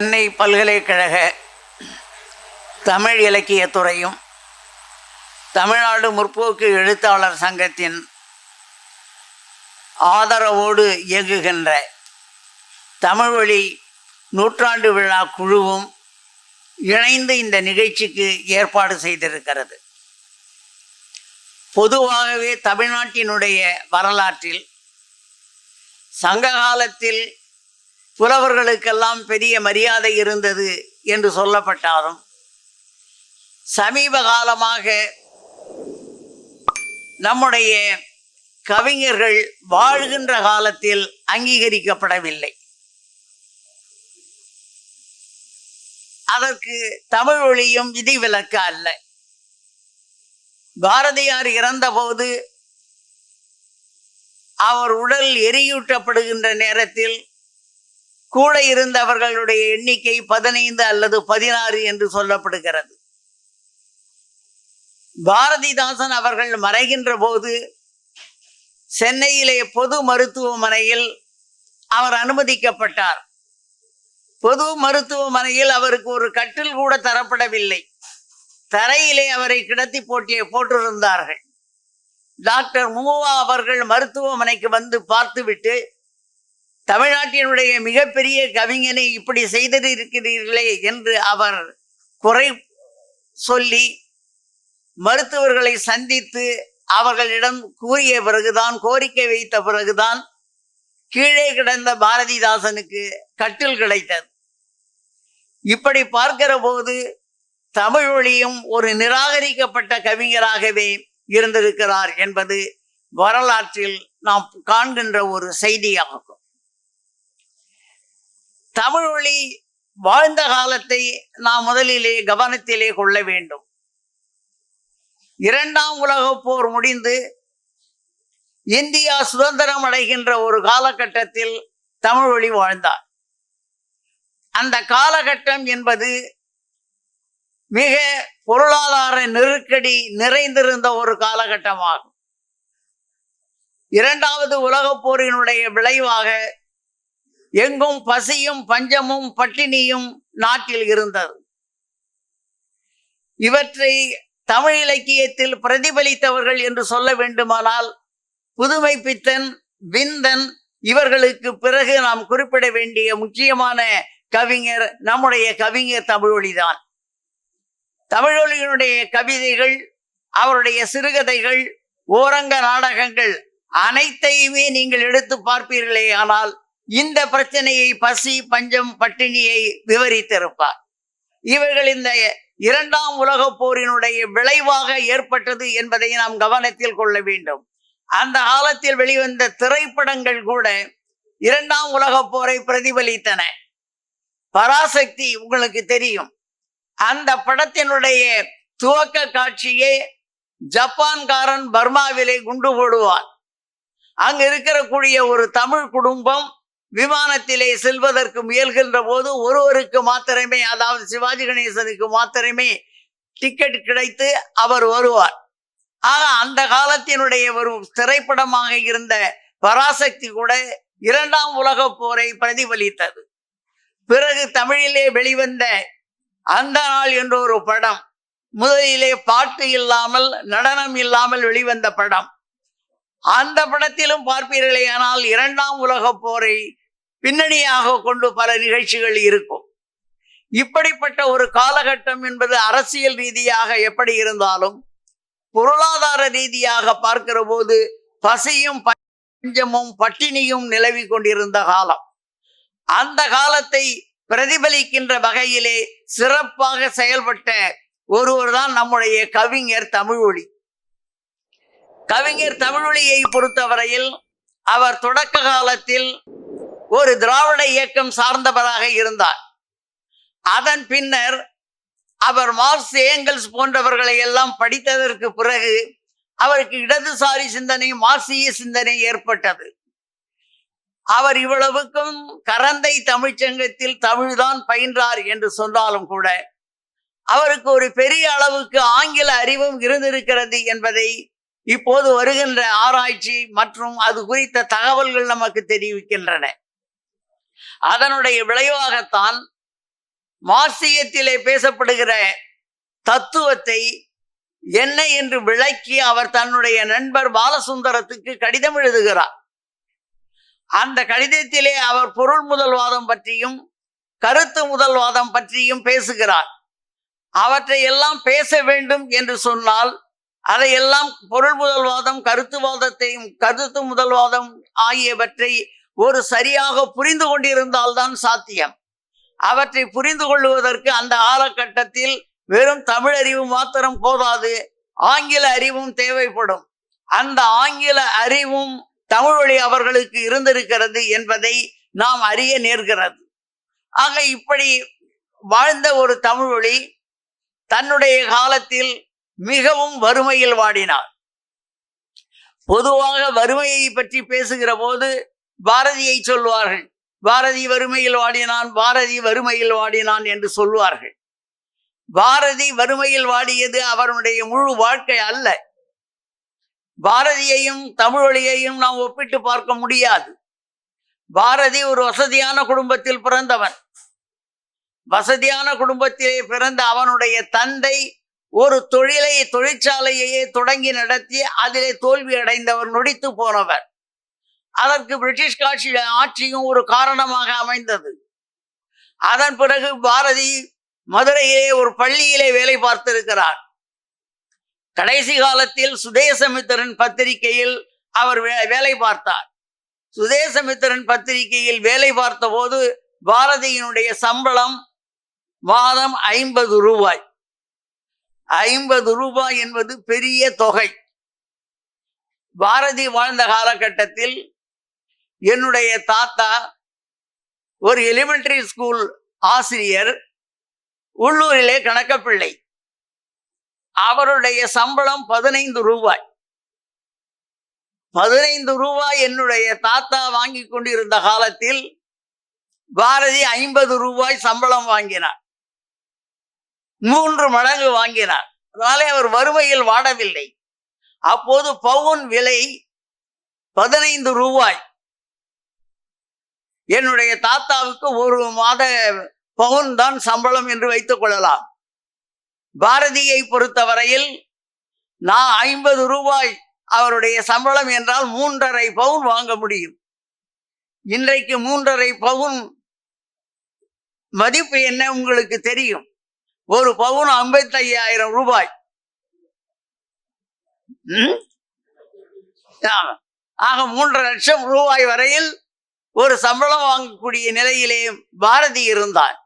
சென்னை பல்கலைக்கழக தமிழ் இலக்கியத் துறையும் தமிழ்நாடு முற்போக்கு எழுத்தாளர் சங்கத்தின் ஆதரவோடு இயங்குகின்ற தமிழ்வழி நூற்றாண்டு விழா குழுவும் இணைந்து இந்த நிகழ்ச்சிக்கு ஏற்பாடு செய்திருக்கிறது. பொதுவாகவே தமிழ்நாட்டினுடைய வரலாற்றில் சங்க காலத்தில் புலவர்களுக்கெல்லாம் பெரிய மரியாதை இருந்தது என்று சொல்லப்பட்டாலும் சமீப காலமாக நம்முடைய கவிஞர்கள் வாழ்கின்ற காலத்தில் அங்கீகரிக்கப்படவில்லை. அதற்கு தமிழ் ஒளியும் விதிவிலக்க அல்ல. பாரதியார் இறந்தபோது அவர் உடல் எரியூட்டப்படுகின்ற நேரத்தில் கூட இருந்தவர்களுடைய எண்ணிக்கை பதினைந்து அல்லது பதினாறு என்று சொல்லப்படுகிறது. பாரதிதாசன் அவர்கள் மறைகின்ற போது சென்னையிலே பொது மருத்துவமனையில் அவர் அனுமதிக்கப்பட்டார். பொது மருத்துவமனையில் அவருக்கு ஒரு கட்டில் கூட தரப்படவில்லை. தரையிலே அவரை கிடத்தி போட்டிய போட்டிருந்தார்கள். டாக்டர் மூவா அவர்கள் மருத்துவமனைக்கு வந்து பார்த்துவிட்டு தமிழ்நாட்டினுடைய மிகப்பெரிய கவிஞனை இப்படி செய்திருக்கிறீர்களே என்று அவர் குறை சொல்லி மருத்துவர்களை சந்தித்து அவர்களிடம் கூறிய பிறகுதான் கோரிக்கை வைத்த பிறகுதான் கீழே கிடந்த பாரதிதாசனுக்கு கட்டில் கிடைத்தது. இப்படி பார்க்கிற போது தமிழ் மொழியும் ஒரு நிராகரிக்கப்பட்ட கவிஞராகவே இருந்திருக்கிறார் என்பது வரலாற்றில் நாம் காண்கின்ற ஒரு செய்தியாகும். தமிழ் வாழ்ந்த காலத்தை நாம் முதலிலே கவனத்திலே கொள்ள வேண்டும். இரண்டாம் உலக போர் முடிந்து இந்தியா சுதந்திரம் அடைகின்ற ஒரு காலகட்டத்தில் தமிழ் வாழ்ந்தார். அந்த காலகட்டம் என்பது மிக பொருளாதார நெருக்கடி நிறைந்திருந்த ஒரு காலகட்டமாகும். இரண்டாவது உலக போரினுடைய விளைவாக எங்கும் பசியும் பஞ்சமும் பட்டினியும் நாட்டில் இருந்தது. இவற்றை தமிழ் இலக்கியத்தில் பிரதிபலித்தவர்கள் என்று சொல்ல வேண்டுமானால் புதுமை பித்தன் விந்தன் இவர்களுக்கு பிறகு நாம் குறிப்பிட வேண்டிய முக்கியமான கவிஞர் நம்முடைய கவிஞர் தமிழொலிதான் தமிழொலியினுடைய கவிதைகள் அவருடைய சிறுகதைகள் ஓரங்க நாடகங்கள் அனைத்தையுமே நீங்கள் எடுத்து பார்ப்பீர்களே ஆனால் இந்த பிரச்சனையை பசி பஞ்சம் பட்டினியை விவரித்திருப்பார். இவர்கள் இந்த இரண்டாம் உலக போரினுடைய விளைவாக ஏற்பட்டது என்பதை நாம் கவனத்தில் கொள்ள வேண்டும். அந்த காலத்தில் வெளிவந்த திரைப்படங்கள் கூட இரண்டாம் உலக போரை பிரதிபலித்தன. பராசக்தி உங்களுக்கு தெரியும். அந்த படத்தினுடைய துவக்க காட்சியே ஜப்பான்காரன் பர்மாவிலே குண்டு போடுவான். அங்க இருக்கக்கூடிய ஒரு தமிழ் குடும்பம் விமானத்திலே செல்வதற்கு முயல்கின்ற போது ஒருவருக்கு மாத்திரமே அதாவது சிவாஜி கணேசனுக்கு மாத்திரமே டிக்கெட் கிடைத்து அவர் வருவார். ஆக அந்த காலத்தினுடைய ஒரு திரைப்படமாக இருந்த பராசக்தி கூட இரண்டாம் உலகப் போரை பிரதிபலித்தது. பிறகு தமிழிலே வெளிவந்த அந்த நாள் என்ற ஒரு படம் முதலிலே பாட்டு இல்லாமல் நடனம் இல்லாமல் வெளிவந்த படம். அந்த படத்திலும் பார்ப்பீர்களே ஆனால் இரண்டாம் உலக போரை பின்னணியாக கொண்டு பல நிகழ்ச்சிகள் இருக்கும். இப்படிப்பட்ட ஒரு காலகட்டம் என்பது அரசியல் ரீதியாக எப்படி இருந்தாலும் பொருளாதார ரீதியாக பார்க்கிற போது பசியும் பஞ்சமும் பட்டினியும் நிலவி கொண்டிருந்த காலம். அந்த காலத்தை பிரதிபலிக்கின்ற வகையிலே சிறப்பாக செயல்பட்ட ஒருவர் தான் நம்முடைய கவிஞர் தமிழ்மொழி கவிஞர் தமிழ்மொழியை பொறுத்தவரையில் அவர் தொடக்க காலத்தில் ஒரு திராவிட இயக்கம் சார்ந்தவராக இருந்தார். அதன் பின்னர் அவர் மார்க்ஸ் ஏங்கல்ஸ் போன்றவர்களை எல்லாம் படித்ததற்கு பிறகு அவருக்கு இடதுசாரி சிந்தனை மார்க்சிய சிந்தனை ஏற்பட்டது. அவர் இவ்வளவுக்கும் கரந்தை தமிழ்ச்சங்கத்தில் தமிழ்தான் பயின்றார் என்று சொன்னாலும் கூட அவருக்கு ஒரு பெரிய அளவுக்கு ஆங்கில அறிவும் இருந்திருக்கிறது என்பதை இப்போது வருகின்ற ஆராய்ச்சி மற்றும் அது குறித்த தகவல்கள் நமக்கு தெரிவிக்கின்றன. அதனுடைய விளைவாகத்தான் மார்சியத்திலே பேசப்படுகிற தத்துவத்தை என்ன என்று விளக்கி அவர் தன்னுடைய நண்பர் பாலசுந்தரத்துக்கு கடிதம் எழுதுகிறார். அந்த கடிதத்திலே அவர் பொருள் முதல்வாதம் பற்றியும் கருத்து முதல்வாதம் பற்றியும் பேசுகிறார். அவற்றை எல்லாம் பேச வேண்டும் என்று சொன்னால் அதையெல்லாம் பொருள் முதல்வாதம் கருத்துவாதத்தையும் கருத்து முதல்வாதம் ஆகியவற்றை ஒரு சரியாக புரிந்து கொண்டிருந்தால்தான் சாத்தியம். அவற்றை புரிந்து கொள்வதற்கு அந்த காலகட்டத்தில் வெறும் தமிழ் அறிவு மாத்திரம் போதாது ஆங்கில அறிவும் தேவைப்படும். அந்த ஆங்கில அறிவும் தமிழ் வழி அவர்களுக்கு இருந்திருக்கிறது என்பதை நாம் அறிய நேர்கிறது. ஆக இப்படி வாழ்ந்த ஒரு தமிழ் வழி தன்னுடைய காலத்தில் மிகவும் வறுமையில் வாடினார். பொதுவாக வறுமையை பற்றி பேசுகிற போது பாரதியை சொல்வார்கள் பாரதி வறுமையில் வாடினான் பாரதி வறுமையில் வாடினான் என்று சொல்வார்கள். பாரதி வறுமையில் வாடியது அவருடைய முழு வாழ்க்கை அல்ல. பாரதியையும் தமிழொழியையும் நாம் ஒப்பிட்டு பார்க்க முடியாது. பாரதி ஒரு வசதியான குடும்பத்தில் பிறந்தவன். வசதியான குடும்பத்திலே பிறந்த அவனுடைய தந்தை ஒரு தொழிலை தொழிற்சாலையையே தொடங்கி நடத்தி அதிலே தோல்வி அடைந்தவர் நொடித்து போனவர். அதற்கு பிரிட்டிஷ் காட்சி ஆட்சியும் ஒரு காரணமாக அமைந்தது. அதன் பிறகு பாரதி மதுரையிலே ஒரு பள்ளியிலே வேலை பார்த்திருக்கிறார். கடைசி காலத்தில் சுதேசமித்திரன் பத்திரிகையில் அவர் வே- வேலை பார்த்தார். சுதேசமித்திரன் பத்திரிகையில் வேலை பார்த்தபோது பாரதியினுடைய சம்பளம் மாதம் ஐம்பது ரூபாய். ஐம்பது ரூபாய் என்பது பெரிய தொகை. பாரதி வாழ்ந்த காலகட்டத்தில் என்னுடைய தாத்தா ஒரு எலிமெண்டரி ஸ்கூல் ஆசிரியர் உள்ளூரிலே கணக்கப்பிள்ளை. அவருடைய சம்பளம் பதினைந்து ரூபாய். பதினைந்து ரூபாய் என்னுடைய தாத்தா வாங்கி கொண்டிருந்த காலத்தில் பாரதி ஐம்பது ரூபாய் சம்பளம் வாங்கினார். மூன்று மடங்கு வாங்கினார். அதனாலே அவர் வறுமையில் வாடவில்லை. அப்போது பவுன் விலை பதினைந்து ரூபாய். என்னுடைய தாத்தாவுக்கு ஒரு மாத பவுன் தான் சம்பளம் என்று வைத்துக் கொள்ளலாம். பாரதியை பொறுத்தவரையில் நான் ஐம்பது ரூபாய் அவருடைய சம்பளம் என்றால் மூன்றரை பவுன் வாங்க முடியும். இன்றைக்கு மூன்றரை பவுன் மதிப்பு என்ன உங்களுக்கு தெரியும்? ஒரு பவுன் ஐம்பத்தையாயிரம் ரூபாய். ம்? ஆக மூன்று லட்சம் ரூபாய் வரையில் ஒரு சம்பளம் வாங்கக்கூடிய நிலையிலே பாரதி இருந்தார்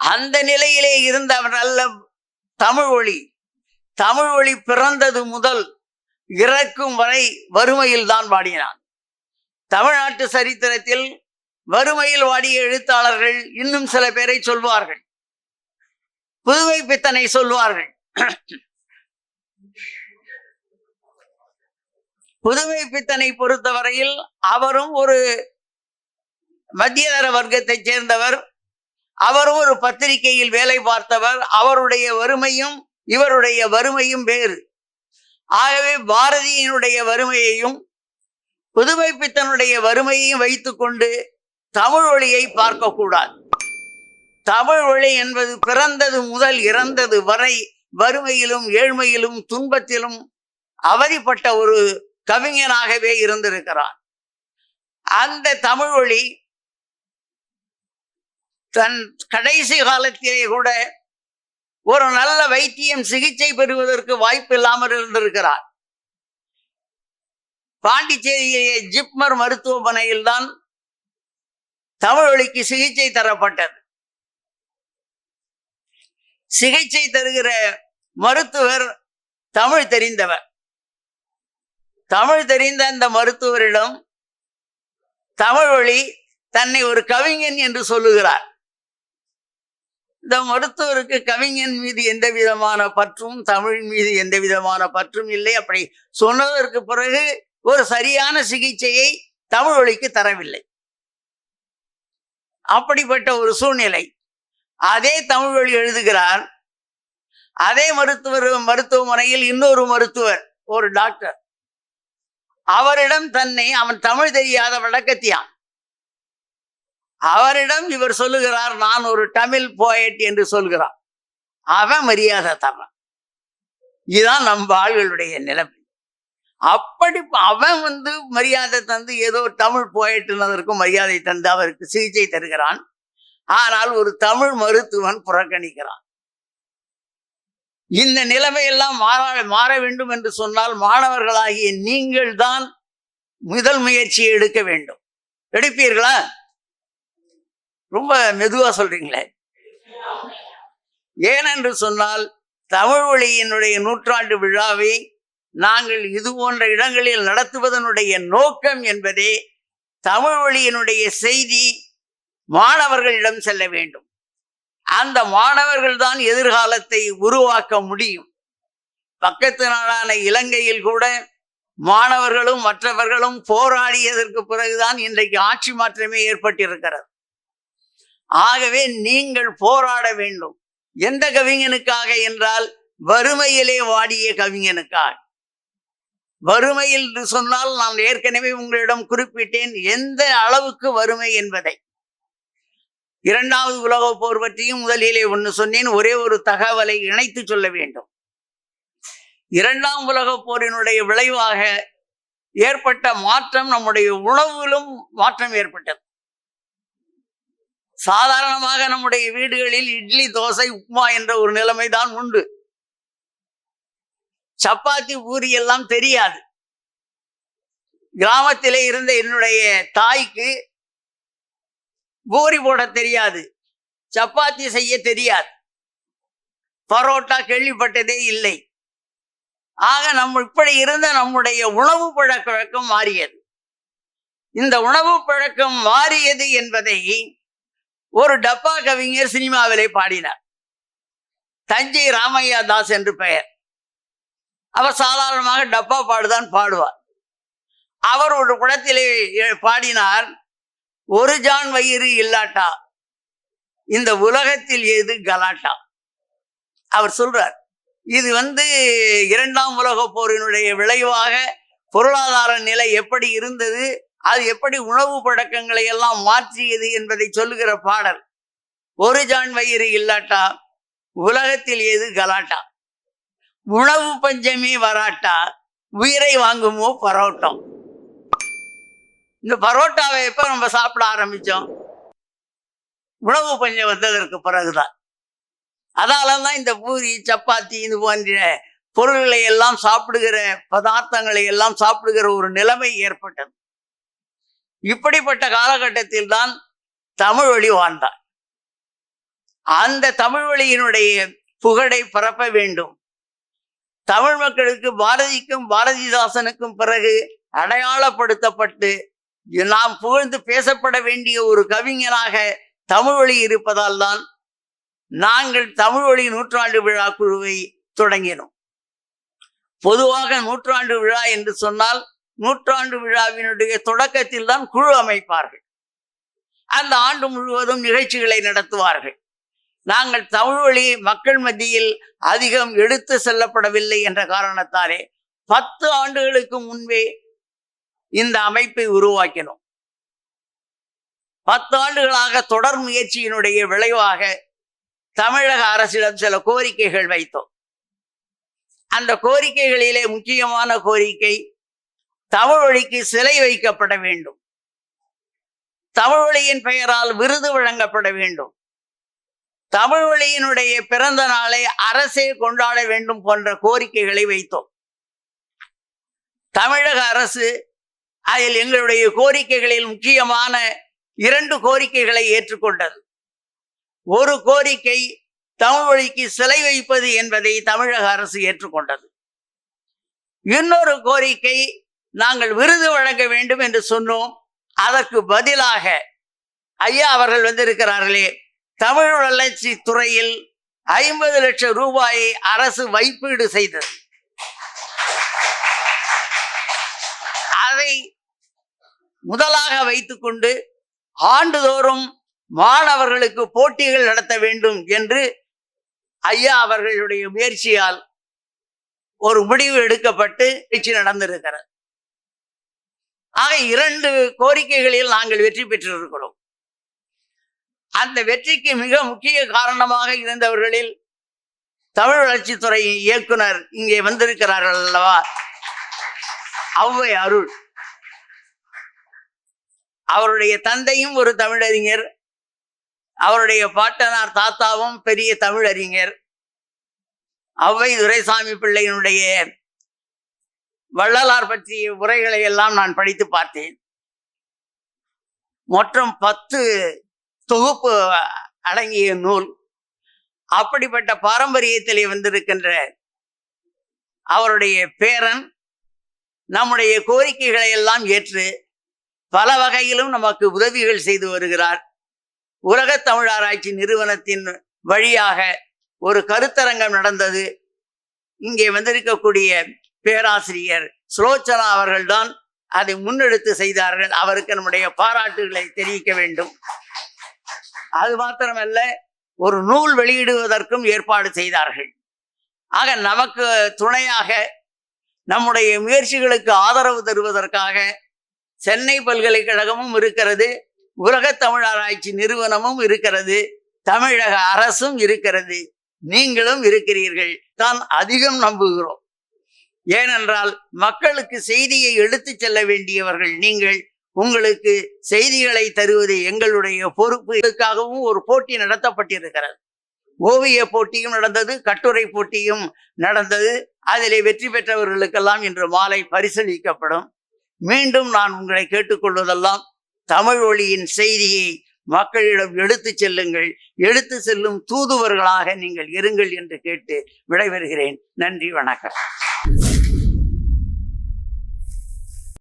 அந்த நிலையிலே இருந்த நல்ல தமிழ் ஒளி. தமிழ் ஒளி பிறந்தது முதல் இறக்கும் வரை வறுமையில் தான் வாடினான். தமிழ்நாட்டு சரித்திரத்தில் வறுமையில் வாடிய எழுத்தாளர்கள் இன்னும் சில பேரை சொல்வார்கள். புதுமை பித்தனை சொல்வார்கள். புதுமை பித்தனை பொறுத்தவரையில் அவரும் ஒரு மத்தியதர வர்க்கத்தைச் சேர்ந்தவர். அவரும் ஒரு பத்திரிகையில் வேலை பார்த்தவர். அவருடைய வறுமையும் இவருடைய வறுமையும் வேறு. ஆகவே பாரதியினுடைய வறுமையையும் புதுமை பித்தனுடைய வறுமையையும் வைத்துக்கொண்டு தமிழ் ஒளியை பார்க்கக்கூடாது. தமிழ் ஒளி என்பது பிறந்தது முதல் இறந்தது வரை வறுமையிலும் ஏழ்மையிலும் துன்பத்திலும் அவதிப்பட்ட ஒரு கவிஞனாகவே இருந்திருக்கிறான் அந்த தமிழ் ஒளி தன் கடைசி காலத்திலே கூட ஒரு நல்ல வைத்தியம் சிகிச்சை பெறுவதற்கு வாய்ப்பு இல்லாமல் இருந்திருக்கிறார். பாண்டிச்சேரியிலே ஜிப்மர் மருத்துவமனையில் தான் தமிழொலிக்கு சிகிச்சை தரப்பட்டது. சிகிச்சை தருகிற மருத்துவர் தமிழ் தெரிந்தவர். தமிழ் தெரிந்த அந்த மருத்துவரிடம் தமிழ் வழி தன்னை ஒரு கவிஞன் என்று சொல்லுகிறார். இந்த மருத்துவருக்கு கவிஞன் மீது எந்த விதமான பற்றும் தமிழ் மீது எந்த விதமான பற்றும் இல்லை. அப்படி சொன்னதற்கு பிறகு ஒரு சரியான சிகிச்சையை தமிழ் வழிக்கு தரவில்லை. அப்படிப்பட்ட ஒரு சூழ்நிலை. அதே தமிழ் வழி எழுதுகிறார். அதே மருத்துவர் மருத்துவமனையில் இன்னொரு மருத்துவர் ஒரு டாக்டர். அவரிடம் தன்னை அவன் தமிழ் தெரியாத வழக்கத்தியான். அவரிடம் இவர் சொல்லுகிறார் நான் ஒரு தமிழ் போயட் என்று சொல்கிறார் அவன் மரியாதை தர்றான் இதுதான் நம் ஆள்களுடைய நிலைமை. அப்படி அவன் வந்து மரியாதை தந்து ஏதோ தமிழ் போயிட்டுனதற்கும் மரியாதை தந்து அவருக்கு சிகிச்சை தருகிறான். ஆனால் ஒரு தமிழ் மருத்துவன் புறக்கணிக்கிறான். இந்த நிலைமையெல்லாம் மாற மாற வேண்டும் என்று சொன்னால் மாணவர்களாகிய நீங்கள் தான் முதல் முயற்சியை எடுக்க வேண்டும். எடுப்பீர்களா? ரொம்ப மெதுவா சொல்றீங்களே. ஏனென்று சொன்னால் தமிழ் மொழியினுடைய நூற்றாண்டு விழாவை நாங்கள் இது போன்ற இடங்களில் நடத்துவதனுடைய நோக்கம் என்பதே தமிழ் மொழியினுடைய செய்தி மாணவர்களிடம் செல்ல வேண்டும். அந்த மாணவர்கள் தான் எதிர்காலத்தை உருவாக்க முடியும். பக்கத்து நாடான இலங்கையில் கூட மாணவர்களும் மற்றவர்களும் போராடியதற்கு பிறகுதான் இன்றைக்கு ஆட்சி மாற்றமே ஏற்பட்டிருக்கிறது. ஆகவே நீங்கள் போராட வேண்டும். எந்த கவிஞனுக்காக என்றால் வறுமையிலே வாடிய கவிஞனுக்காக. வறுமையில் என்று சொன்னால் நான் ஏற்கனவே உங்களிடம் குறிப்பிட்டேன் எந்த அளவுக்கு வறுமை என்பதை. இரண்டாவது உலகப் போர் பற்றியும் முதலிலே ஒன்று சொன்னேன். ஒரே ஒரு தகவலை இணைத்து சொல்ல வேண்டும். இரண்டாம் உலக போரினுடைய விளைவாக ஏற்பட்ட மாற்றம் நம்முடைய உணவிலும் மாற்றம் ஏற்பட்டது. சாதாரணமாக நம்முடைய வீடுகளில் இட்லி தோசை உப்மா என்ற ஒரு நிலைமை தான் உண்டு. சப்பாத்தி பூரி எல்லாம் தெரியாது. கிராமத்திலே இருந்த என்னுடைய தாய்க்கு பூரி போட தெரியாது. சப்பாத்தி செய்ய தெரியாது. பரோட்டா கேள்விப்பட்டதே இல்லை. ஆக நம்ம இப்படி இருந்த நம்முடைய உணவு பழக்க வழக்கம் மாறியது. இந்த உணவு பழக்கம் மாறியது என்பதை ஒரு டப்பா கவிஞர் சினிமாவிலே பாடினார். தஞ்சை ராமையா தாஸ் என்று பெயர். அவர் சாதாரணமாக டப்பா பாடுதான் பாடுவார். அவர் ஒரு குடத்திலே பாடினார் ஒரு ஜான் வயிறு இல்லாட்டா? இந்த உலகத்தில் ஏது கலாட்டா? அவர் சொல்றார் இது வந்து இரண்டாம் உலக போரினுடைய விளைவாக பொருளாதார நிலை எப்படி இருந்தது? அது எப்படி உணவு பழக்கங்களை எல்லாம் மாற்றியது என்பதை சொல்லுகிற பாடல். ஒரு ஜான் வயிறு இல்லாட்டா? உலகத்தில் ஏது கலாட்டா? உணவு பஞ்சமே வராட்டா? உயிரை வாங்குமோ பரோட்டம் இந்த பரோட்டாவை எப்போ நம்ம சாப்பிட ஆரம்பிச்சோம்? உணவு பஞ்சம் வந்ததற்கு பிறகுதான். அதால தான் இந்த பூரி சப்பாத்தி இது போன்ற பொருள்களை எல்லாம் சாப்பிடுகிற பதார்த்தங்களை எல்லாம் சாப்பிடுகிற ஒரு நிலைமை ஏற்பட்டது. இப்படிப்பட்ட காலகட்டத்தில் தான் தமிழ் வழி வாழ்ந்தார். அந்த தமிழ் வழியினுடைய புகழை பரப்ப வேண்டும். தமிழ் மக்களுக்கு பாரதிக்கும் பாரதிதாசனுக்கும் பிறகு அடையாளப்படுத்தப்பட்டு நாம் புகழ்ந்து பேசப்பட வேண்டிய ஒரு கவிஞனாக தமிழ் வழி இருப்பதால் தான் நாங்கள் தமிழ் வழி நூற்றாண்டு விழா குழுவை தொடங்கினோம். பொதுவாக நூற்றாண்டு விழா என்று சொன்னால் நூற்றாண்டு விழாவினுடைய தொடக்கத்தில் தான் குழு அமைப்பார்கள். அந்த ஆண்டு முழுவதும் நிகழ்ச்சிகளை நடத்துவார்கள். நாங்கள் தமிழ் வழி மக்கள் மத்தியில் அதிகம் எடுத்து செல்லப்படவில்லை என்ற காரணத்தாலே பத்து ஆண்டுகளுக்கு முன்பே இந்த அமைப்பை உருவாக்கினோம். பத்து ஆண்டுகளாக தொடர் முயற்சியினுடைய விளைவாக தமிழக அரசிடம் சில கோரிக்கைகள் வைத்தோம். அந்த கோரிக்கைகளிலே முக்கியமான கோரிக்கை தமிழொழிக்கு சிலை வைக்கப்பட வேண்டும். தமிழொழியின் பெயரால் விருது வழங்கப்பட வேண்டும். தமிழ்வழியினுடைய பிறந்த நாளை அரசே கொண்டாட வேண்டும் போன்ற கோரிக்கைகளை வைத்தோம். தமிழக அரசு அதில் எங்களுடைய கோரிக்கைகளில் முக்கியமான இரண்டு கோரிக்கைகளை ஏற்றுக்கொண்டது. ஒரு கோரிக்கை தமிழ் மொழிக்கு சிலை வைப்பது என்பதை தமிழக அரசு ஏற்றுக்கொண்டது. இன்னொரு கோரிக்கை நாங்கள் விருது வழங்க வேண்டும் என்று சொன்னோம். அதற்கு பதிலாக ஐயா அவர்கள் வந்திருக்கிறார்களே தமிழ் வளர்ச்சி துறையில் ஐம்பது லட்சம் ரூபாயை அரசு வைப்பீடு செய்தது. அதை முதலாக வைத்துக்கொண்டு ஆண்டுதோறும் மாணவர்களுக்கு போட்டிகள் நடத்த வேண்டும் என்று ஐயா அவர்களுடைய முயற்சியால் ஒரு முடிவு எடுக்கப்பட்டு நிகழ்ச்சி அந்த வெற்றிக்கு மிக முக்கிய காரணமாக இருந்தவர்களில் தமிழ் வளர்ச்சித்துறை இயக்குனர் இங்கே வந்திருக்கிறார்கள் அல்லவா? ஔவை அருள். அவருடைய தந்தையும் ஒரு தமிழறிஞர். அவருடைய பாட்டனார் தாத்தாவும் பெரிய தமிழறிஞர். அவ்வை துரைசாமி பிள்ளையினுடைய வள்ளலார் பற்றிய உரைகளை எல்லாம் நான் படித்து பார்த்தேன். மொத்தம் பத்து தொகுப்பு அடங்கிய நூல். அப்படிப்பட்ட பாரம்பரியத்திலே வந்திருக்கின்ற அவருடைய பேரன் நம்முடைய கோரிக்கைகளை எல்லாம் ஏற்று பல வகையிலும் நமக்கு உதவிகள் செய்து வருகிறார். உலக தமிழ் ஆராய்ச்சி நிறுவனத்தின் வழியாக ஒரு கருத்தரங்கம் நடந்தது. இங்கே வந்திருக்கக்கூடிய பேராசிரியர் சுலோச்சனா அவர்கள்தான் அதை முன்னெடுத்து செய்தார்கள். அவருக்கு நம்முடைய பாராட்டுகளை தெரிவிக்க வேண்டும். அது மாத்திரமல்ல ஒரு நூல் வெளியிடுவதற்கும் ஏற்பாடு செய்தார்கள். ஆக நமக்கு துணையாக நம்முடைய முயற்சிகளுக்கு ஆதரவு தருவதற்காக சென்னை பல்கலைக்கழகமும் இருக்கிறது. உலக தமிழ் ஆராய்ச்சி நிறுவனமும் இருக்கிறது. தமிழக அரசும் இருக்கிறது. நீங்களும் இருக்கிறீர்கள். தான் அதிகம் நம்புகிறோம். ஏனென்றால் மக்களுக்கு செய்தியை எடுத்துச் செல்ல வேண்டியவர்கள் நீங்கள். உங்களுக்கு செய்திகளை தருவது எங்களுடைய பொறுப்புக்காகவும் ஒரு போட்டி நடத்தப்பட்டிருக்கிறது. ஓவிய போட்டியும் நடந்தது கட்டுரை போட்டியும் நடந்தது. அதிலே வெற்றி பெற்றவர்களுக்கெல்லாம் இன்று மாலை பரிசளிக்கப்படும். மீண்டும் நான் உங்களை கேட்டுக்கொள்வதெல்லாம் தமிழ் ஒளியின் செய்தியை மக்களிடம் எடுத்து செல்லுங்கள். எடுத்து செல்லும் தூதுவர்களாக நீங்கள் இருங்கள் என்று கேட்டு விடைபெறுகிறேன். நன்றி வணக்கம்.